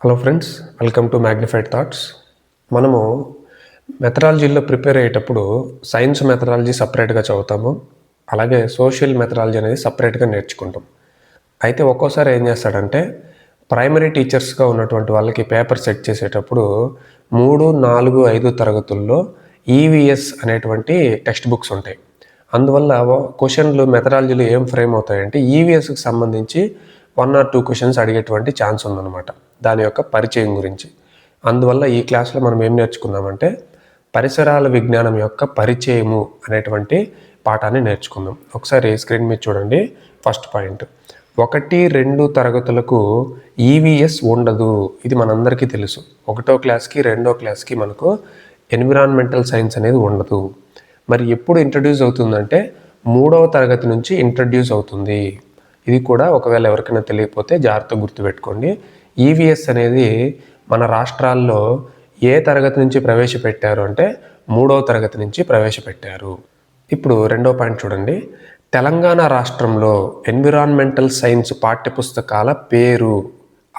Hello friends welcome to magnified thoughts మనము మెథడాలజీలో prepare అయ్యేటప్పుడు సైన్స్ మెథడాలజీ సపరేట్గా చదువుతాము. అలాగే సోషల్ మెథడాలజీ అనేది సపరేట్గా నేర్చుకుంటాం. అయితే ఒక్కోసారి ఏం చేస్తాడంటే ప్రైమరీ టీచర్స్గా ఉన్నటువంటి వాళ్ళకి పేపర్ సెట్ చేసేటప్పుడు మూడు నాలుగు ఐదు తరగతుల్లో ఈవీఎస్ అనేటువంటి టెక్స్ట్ బుక్స్ ఉంటాయి. అందువల్ల క్వశ్చన్లు మెథడాలజీలు ఏం ఫ్రేమ్ అవుతాయంటే ఈవీఎస్కి సంబంధించి వన్ ఆర్ టూ క్వశ్చన్స్ అడిగేటువంటి ఛాన్స్ ఉందన్నమాట. దాని యొక్క పరిచయం గురించి. అందువల్ల ఈ క్లాస్లో మనం ఏం నేర్చుకుందామంటే పరిసరాల విజ్ఞానం యొక్క పరిచయము అనేటువంటి పాఠాన్ని నేర్చుకుందాం. ఒకసారి స్క్రీన్ మీద చూడండి. ఫస్ట్ పాయింట్ ఒకటి రెండు తరగతులకు ఈవీఎస్ ఉండదు. ఇది మనందరికీ తెలుసు. ఒకటో క్లాస్కి రెండో క్లాస్కి మనకు ఎన్విరాన్మెంటల్ సైన్స్ అనేది ఉండదు. మరి ఎప్పుడు ఇంట్రడ్యూస్ అవుతుందంటే మూడవ తరగతి నుంచి ఇంట్రడ్యూస్ అవుతుంది. ఇది కూడా ఒకవేళ ఎవరికైనా తెలియకపోతే జాగ్రత్తగా గుర్తుపెట్టుకోండి. ఈవీఎస్ అనేది మన రాష్ట్రాల్లో ఏ తరగతి నుంచి ప్రవేశపెట్టారు అంటే మూడవ తరగతి నుంచి ప్రవేశపెట్టారు. ఇప్పుడు రెండో పాయింట్ చూడండి. తెలంగాణ రాష్ట్రంలో ఎన్విరాన్మెంటల్ సైన్స్ పాఠ్యపుస్తకాల పేరు.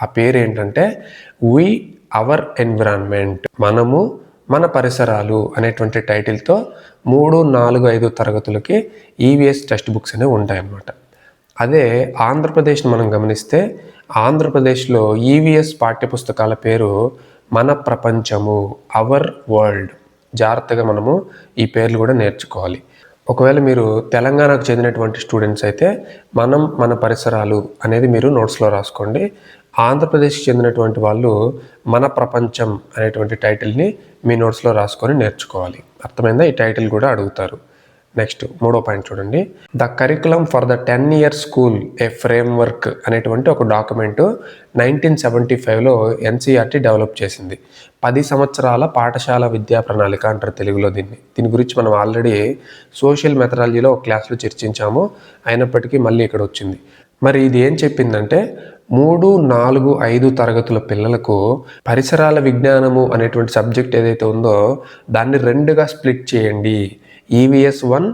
ఆ పేరు ఏంటంటే వి అవర్ ఎన్విరాన్మెంట్. మనము మన పరిసరాలు అనేటువంటి టైటిల్తో మూడు నాలుగు ఐదు తరగతులకి ఈవీఎస్ టెక్స్ట్ బుక్స్ అనేవి ఉంటాయన్నమాట. అదే ఆంధ్రప్రదేశ్ని మనం గమనిస్తే ఆంధ్రప్రదేశ్లో ఈవీఎస్ పాఠ్యపుస్తకాల పేరు మన ప్రపంచము అవర్ వరల్డ్ జాగ్రత్తగా మనము ఈ పేర్లు కూడా నేర్చుకోవాలి. ఒకవేళ మీరు తెలంగాణకు చెందినటువంటి స్టూడెంట్స్ అయితే మనం మన పరిసరాలు అనేది మీరు నోట్స్లో రాసుకోండి. ఆంధ్రప్రదేశ్కి చెందినటువంటి వాళ్ళు మన ప్రపంచం అనేటువంటి టైటిల్ని మీ నోట్స్లో రాసుకొని నేర్చుకోవాలి. అర్థమైందా? ఈ టైటిల్ కూడా అడుగుతారు. నెక్స్ట్ మూడో పాయింట్ చూడండి. The curriculum for the ten year school a framework అనేటువంటి ఒక డాక్యుమెంట్ నైన్టీన్ సెవెంటీ ఫైవ్లో ఎన్సీఆర్టీ డెవలప్ చేసింది. పది సంవత్సరాల పాఠశాల విద్యా ప్రణాళిక అంటారు తెలుగులో దీన్ని. దీని గురించి మనం ఆల్రెడీ సోషల్ మెథడాలజీలో ఒక క్లాస్లో చర్చించాము. అయినప్పటికీ మళ్ళీ ఇక్కడ వచ్చింది. మరి ఇది ఏం చెప్పిందంటే మూడు నాలుగు ఐదు తరగతుల పిల్లలకు పరిసరాల విజ్ఞానము అనేటువంటి సబ్జెక్ట్ ఏదైతే ఉందో దాన్ని రెండుగా స్ప్లిట్ చేయండి. ఈవీఎస్ వన్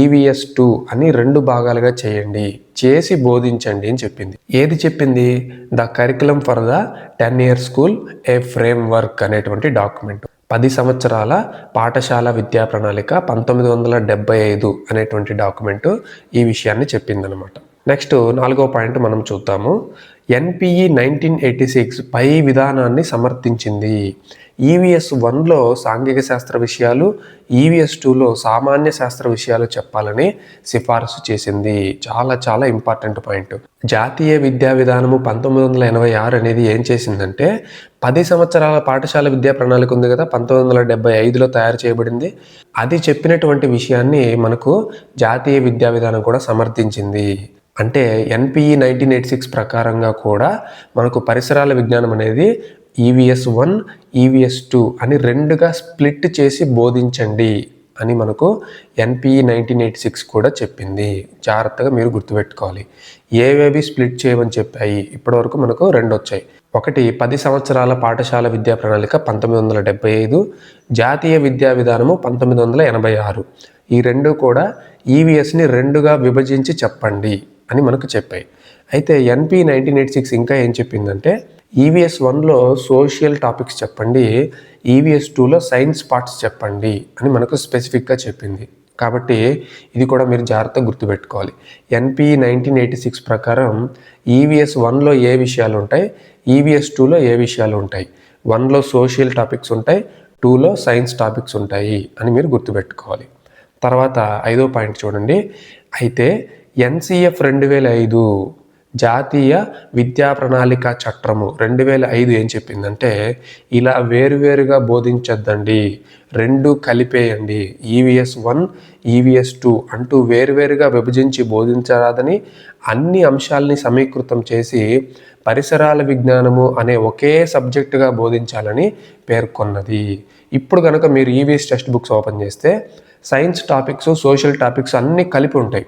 ఈవీఎస్ టూ అని రెండు భాగాలుగా చేయండి. చేసి బోధించండి అని చెప్పింది. ఏది చెప్పింది? The curriculum for the ten year school a framework అనేటువంటి డాక్యుమెంట్ పది సంవత్సరాల పాఠశాల విద్యా ప్రణాళిక పంతొమ్మిది వందల డెబ్బై ఐదు అనేటువంటి డాక్యుమెంట్ ఈ విషయాన్ని చెప్పిందనమాట నెక్స్ట్ నాలుగో పాయింట్ మనం చూద్దాము. ఎన్పిఈ నైన్టీన్ ఎయిటీ సిక్స్ పై విధానాన్ని సమర్థించింది. ఈవీఎస్ వన్లో సాంఘిక శాస్త్ర విషయాలు ఈవీఎస్ టూలో సామాన్య శాస్త్ర విషయాలు చెప్పాలని సిఫారసు చేసింది. చాలా చాలా ఇంపార్టెంట్ పాయింట్. జాతీయ విద్యా విధానము పంతొమ్మిది వందల ఎనభై ఆరు అనేది ఏం చేసిందంటే పది సంవత్సరాల పాఠశాల విద్యా ప్రణాళిక ఉంది కదా పంతొమ్మిది వందల డెబ్బై ఐదులో తయారు చేయబడింది. అది చెప్పినటువంటి విషయాన్ని మనకు జాతీయ విద్యా విధానం కూడా సమర్థించింది. అంటే ఎన్పిఈ నైన్టీన్ ఎయిట్ సిక్స్ ప్రకారంగా కూడా మనకు పరిసరాల విజ్ఞానం అనేది ఈవీఎస్ వన్ ఈవీఎస్ టూ అని రెండుగా స్ప్లిట్ చేసి బోధించండి అని మనకు ఎన్పిఈ నైన్టీన్ ఎయిటీ సిక్స్ కూడా చెప్పింది. జాగ్రత్తగా మీరు గుర్తుపెట్టుకోవాలి. ఏవేవి స్ప్లిట్ చేయమని చెప్పాయి? ఇప్పటివరకు మనకు రెండు వచ్చాయి ఒకటి పది సంవత్సరాల పాఠశాల విద్యా ప్రణాళిక పంతొమ్మిది వందల డెబ్బై ఐదు జాతీయ విద్యా విధానము పంతొమ్మిది వందల ఎనభై ఆరు. ఈ రెండు కూడా ఈవీఎస్ని రెండుగా విభజించి చెప్పండి. అని మనకు చెప్పాయి. అయితే ఎన్పి నైన్టీన్ ఎయిటీ సిక్స్ ఇంకా ఏం చెప్పిందంటే ఈవీఎస్ వన్లో సోషల్ టాపిక్స్ చెప్పండి ఈవీఎస్ టూలో సైన్స్ పార్ట్స్ చెప్పండి అని మనకు స్పెసిఫిక్గా చెప్పింది. కాబట్టి ఇది కూడా మీరు జాగ్రత్తగా గుర్తుపెట్టుకోవాలి. ఎన్పి నైన్టీన్ ఎయిటీ సిక్స్ ప్రకారం ఈవీఎస్ వన్లో ఏ విషయాలు ఉంటాయి ఈవీఎస్ టూలో ఏ విషయాలు ఉంటాయి? వన్లో సోషల్ టాపిక్స్ ఉంటాయి టూలో సైన్స్ టాపిక్స్ ఉంటాయి అని మీరు గుర్తుపెట్టుకోవాలి. తర్వాత ఐదో పాయింట్ చూడండి. అయితే ఎన్సిఎఫ్ రెండు వేల ఐదు జాతీయ విద్యా ప్రణాళిక చట్టము రెండు వేల ఐదు ఏం చెప్పిందంటే ఇలా వేరువేరుగా బోధించొద్దండి రెండు కలిపేయండి ఈవీఎస్ వన్ ఈవీఎస్ టూ అంటూ వేరువేరుగా విభజించి బోధించరాదని అన్ని అంశాలని సమీకృతం చేసి పరిసరాల విజ్ఞానము అనే ఒకే సబ్జెక్టుగా బోధించాలని పేర్కొన్నది. ఇప్పుడు కనుక మీరు ఈవీఎస్ టెక్స్ట్ బుక్స్ ఓపెన్ చేస్తే సైన్స్ టాపిక్స్ సోషల్ టాపిక్స్ అన్నీ కలిపి ఉంటాయి.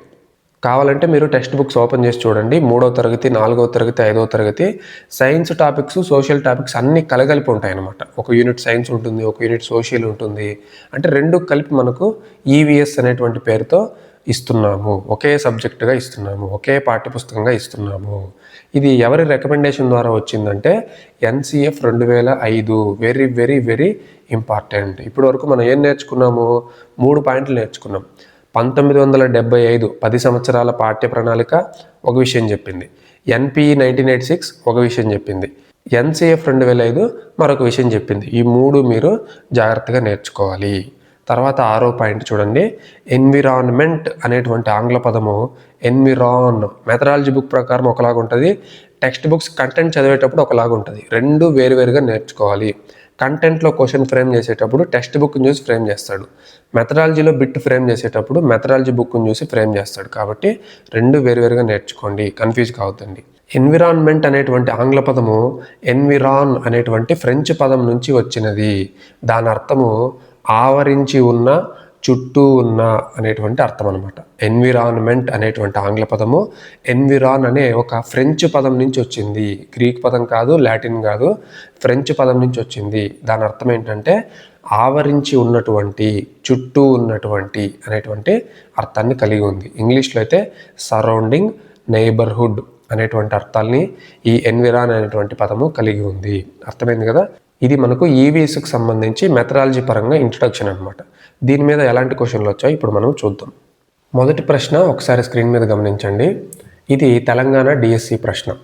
కావాలంటే మీరు టెక్స్ట్ బుక్స్ ఓపెన్ చేసి చూడండి. మూడో తరగతి నాలుగో తరగతి ఐదో తరగతి సైన్స్ టాపిక్స్ సోషల్ టాపిక్స్ అన్నీ కలగలిపి ఉంటాయి అనమాట ఒక యూనిట్ సైన్స్ ఉంటుంది ఒక యూనిట్ సోషల్ ఉంటుంది. అంటే రెండు కలిపి మనకు ఈవీఎస్ అనేటువంటి పేరుతో ఇస్తున్నాము. ఒకే సబ్జెక్టుగా ఇస్తున్నాము. ఒకే పాఠ్యపుస్తకంగా ఇస్తున్నాము. ఇది ఎవరి రికమెండేషన్ ద్వారా వచ్చిందంటే ఎన్సిఎఫ్ రెండు వేల ఐదు. Very very very important. ఇప్పటి వరకు మనం ఏం నేర్చుకున్నాము? మూడు పాయింట్లు నేర్చుకున్నాం. పంతొమ్మిది వందల డెబ్బై ఐదు పది సంవత్సరాల పాఠ్య ప్రణాళిక ఒక విషయం చెప్పింది. ఎన్పిఈ నైన్టీన్ ఎయిటీ సిక్స్ ఒక విషయం చెప్పింది. ఎన్సిఎఫ్ రెండు వేల ఐదు మరొక విషయం చెప్పింది. ఈ మూడు మీరు జాగ్రత్తగా నేర్చుకోవాలి. తర్వాత ఆరో పాయింట్ చూడండి. ఎన్విరాన్మెంట్ అనేటువంటి ఆంగ్ల పదము ఎన్విరాన్ మెథడాలజీ బుక్ ప్రకారం ఒకలాగా ఉంటుంది టెక్స్ట్ బుక్స్ కంటెంట్ చదివేటప్పుడు ఒకలాగా ఉంటుంది రెండు వేరువేరుగా నేర్చుకోవాలి. కంటెంట్లో క్వశ్చన్ ఫ్రేమ్ చేసేటప్పుడు టెక్స్ట్ బుక్ని చూసి ఫ్రేమ్ చేస్తాడు. మెథడాలజీలో బిట్ ఫ్రేమ్ చేసేటప్పుడు మెథడాలజీ బుక్ని చూసి ఫ్రేమ్ చేస్తాడు. కాబట్టి రెండు వేరువేరుగా నేర్చుకోండి. కన్ఫ్యూజ్ కావద్దండి. ఎన్విరాన్మెంట్ అనేటువంటి ఆంగ్ల పదము ఎన్విరాన్ అనేటువంటి ఫ్రెంచ్ పదం నుంచి వచ్చినది. దాని అర్థము ఆవరించి ఉన్న చుట్టూ ఉన్న అనేటువంటి అర్థం అనమాట ఎన్విరాన్మెంట్ అనేటువంటి ఆంగ్ల పదము ఎన్విరాన్ అనే ఒక ఫ్రెంచ్ పదం నుంచి వచ్చింది. గ్రీక్ పదం కాదు లాటిన్ కాదు ఫ్రెంచ్ పదం నుంచి వచ్చింది. దాని అర్థం ఏంటంటే ఆవరించి ఉన్నటువంటి చుట్టూ ఉన్నటువంటి అనేటువంటి అర్థాన్ని కలిగి ఉంది. ఇంగ్లీష్లో అయితే సరౌండింగ్ నైబర్హుడ్ అనేటువంటి అర్థాల్ని ఈ ఎన్విరాన్ అనేటువంటి పదము కలిగి ఉంది. అర్థమైంది కదా? ఇది మనకు ఈవీఎస్కి సంబంధించి మెథడాలజీ పరంగా ఇంట్రడక్షన్ అనమాట దీని మీద ఎలాంటి క్వశ్చన్లు వచ్చాయో ఇప్పుడు మనం చూద్దాం. మొదటి ప్రశ్న ఒకసారి స్క్రీన్ మీద గమనించండి. ఇది తెలంగాణ డిఎస్సి ప్రశ్న.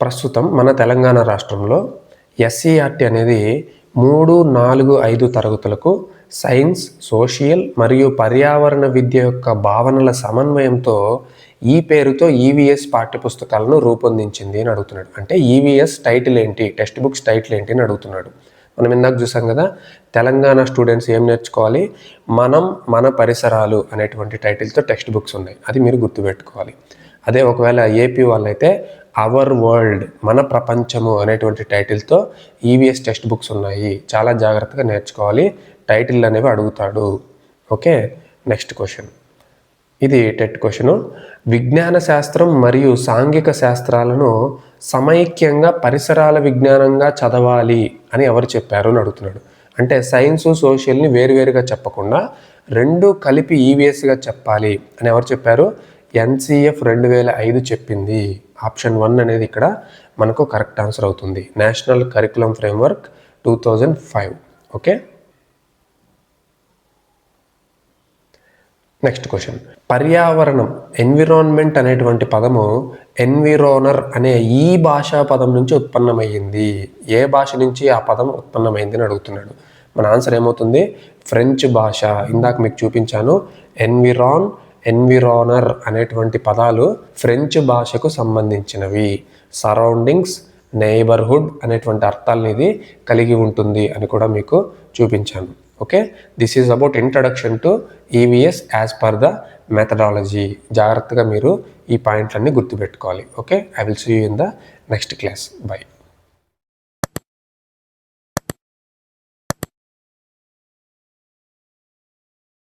ప్రస్తుతం మన తెలంగాణ రాష్ట్రంలో ఎస్సీఆర్టీ అనేది మూడు నాలుగు ఐదు తరగతులకు సైన్స్ సోషియల్ మరియు పర్యావరణ విద్య యొక్క భావనల సమన్వయంతో ఈ పేరుతో ఈవీఎస్ పాఠ్యపుస్తకాలను రూపొందించింది అని అడుగుతున్నాడు. అంటే ఈవీఎస్ టైటిల్ ఏంటి టెక్స్ట్ బుక్స్ టైటిల్ ఏంటి అని అడుగుతున్నాడు. మనం ఇందాక చూసాం కదా తెలంగాణ స్టూడెంట్స్ ఏం నేర్చుకోవాలి? మనం మన పరిసరాలు అనేటువంటి టైటిల్తో టెక్స్ట్ బుక్స్ ఉన్నాయి. అది మీరు గుర్తుపెట్టుకోవాలి. అదే ఒకవేళ ఏపీ వాళ్ళైతే అవర్ వరల్డ్ మన ప్రపంచము అనేటువంటి టైటిల్తో ఈవీఎస్ టెక్స్ట్ బుక్స్ ఉన్నాయి. చాలా జాగ్రత్తగా నేర్చుకోవాలి. టైటిల్ అనేవి అడుగుతాడు. ఓకే? నెక్స్ట్ క్వశ్చన్ ఇది టెట్ క్వశ్చను విజ్ఞాన శాస్త్రం మరియు సాంఘిక శాస్త్రాలను సమైక్యంగా పరిసరాల విజ్ఞానంగా చదవాలి అని ఎవరు చెప్పారు అని అడుగుతున్నాడు. అంటే సైన్స్ సోషల్ని వేరువేరుగా చెప్పకుండా రెండు కలిపి ఈవీఎస్గా చెప్పాలి అని ఎవరు చెప్పారు? ఎన్సిఎఫ్ రెండు వేల ఐదు చెప్పింది. ఆప్షన్ వన్ అనేది ఇక్కడ మనకు కరెక్ట్ ఆన్సర్ అవుతుంది. National curriculum framework two thousand five. Okay? Next question పర్యావరణం ఎన్విరాన్మెంట్ అనేటువంటి పదము ఎన్విరోనర్ అనే ఈ భాషా పదం నుంచి ఉత్పన్నమయ్యింది. ఏ భాష నుంచి ఆ పదం ఉత్పన్నమైంది అని అడుగుతున్నాడు. మన ఆన్సర్ ఏమవుతుంది? ఫ్రెంచ్ భాష. ఇందాక మీకు చూపించాను. ఎన్విరాన్ ఎన్విరోనర్ అనేటువంటి పదాలు ఫ్రెంచ్ భాషకు సంబంధించినవి. సరౌండింగ్స్ నైబర్హుడ్ అనేటువంటి అర్థాలని ఇది కలిగి ఉంటుంది అని కూడా మీకు చూపించాను. Okay this is about introduction to EVS as per the methodology జాగ్రత్తగా మీరు ఈ పాయింట్లన్నీ గుర్తుపెట్టుకోవాలి. Okay I will see you in the next class bye